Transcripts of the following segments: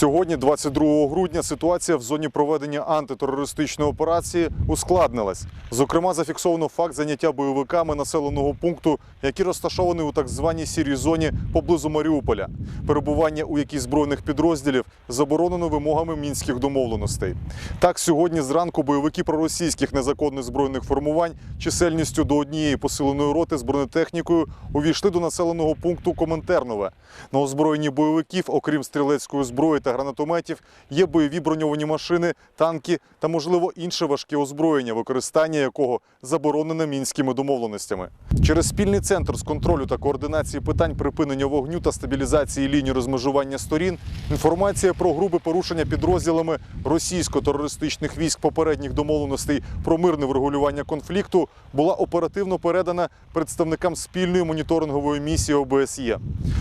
Сьогодні, 22 грудня, ситуація в зоні проведення антитерористичної операції ускладнилась. Зокрема, зафіксовано факт заняття бойовиками населеного пункту, який розташований у так званій сірій зоні поблизу Маріуполя. Перебування у якій збройних підрозділів заборонено вимогами мінських домовленостей. Так, сьогодні зранку бойовики проросійських незаконних збройних формувань чисельністю до однієї посиленої роти з бронетехнікою увійшли до населеного пункту Коментернове. На озброєнні бойовиків, окрім стрілецької зброї та гранатометів, є бойові броньовані машини, танки та, можливо, інше важке озброєння, використання якого заборонене мінськими домовленостями. Через спільний центр з контролю та координації питань припинення вогню та стабілізації лінії розмежування сторін інформація про грубе порушення підрозділами російсько-терористичних військ попередніх домовленостей про мирне врегулювання конфлікту була оперативно передана представникам спільної моніторингової місії ОБСЄ.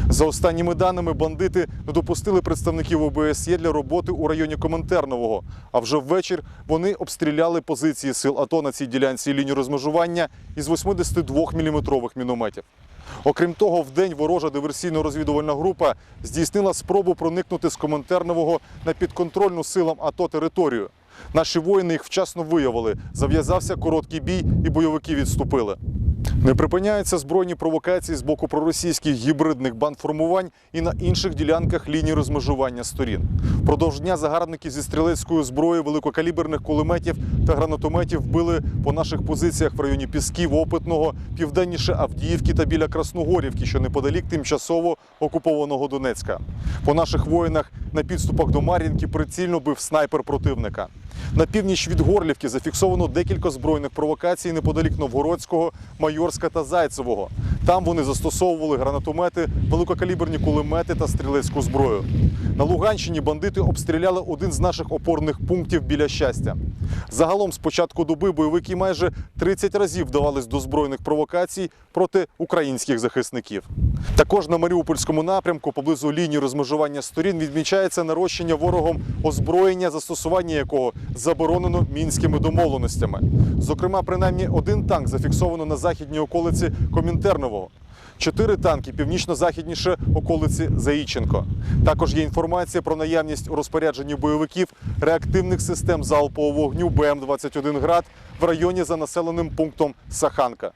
За останніми даними, бандити не допустили представників ОБСЄ для роботи у районі Коминтернового. А вже ввечір вони обстріляли позиції сил АТО на цій ділянці лінії розмежування із 82-мм мінометів. Окрім того, в день ворожа диверсійно-розвідувальна група здійснила спробу проникнути з Коминтернового на підконтрольну силам АТО територію. Наші воїни їх вчасно виявили. Зав'язався короткий бій, і бойовики відступили. Не припиняються збройні провокації з боку проросійських гібридних бандформувань і на інших ділянках лінії розмежування сторін. Продовж дня загарбники зі стрілецькою зброєю великокаліберних кулеметів та гранатометів били по наших позиціях в районі Пісків, Опитного, південніше Авдіївки та біля Красногорівки, що неподалік тимчасово окупованого Донецька. По наших воїнах на підступах до Мар'їнки прицільно бив снайпер противника. На північ від Горлівки зафіксовано декілька збройних провокацій неподалік Новгородського, Майорська та Зайцевого. Там вони застосовували гранатомети, великокаліберні кулемети та стрілецьку зброю. На Луганщині бандити обстріляли один з наших опорних пунктів біля щастя. Загалом з початку доби бойовики майже 30 разів вдавались до збройних провокацій проти українських захисників. Також на Маріупольському напрямку, поблизу лінії розмежування сторін, відмічається нарощення ворогом озброєння, застосування якого заборонено мінськими домовленостями. Зокрема, принаймні один танк зафіксовано на західній околиці Комінтернового. Чотири танки північно-західніше околиці Заїченко. Також є інформація про наявність у розпорядженні бойовиків реактивних систем залпового вогню БМ-21 град в районі за населеним пунктом Саханка.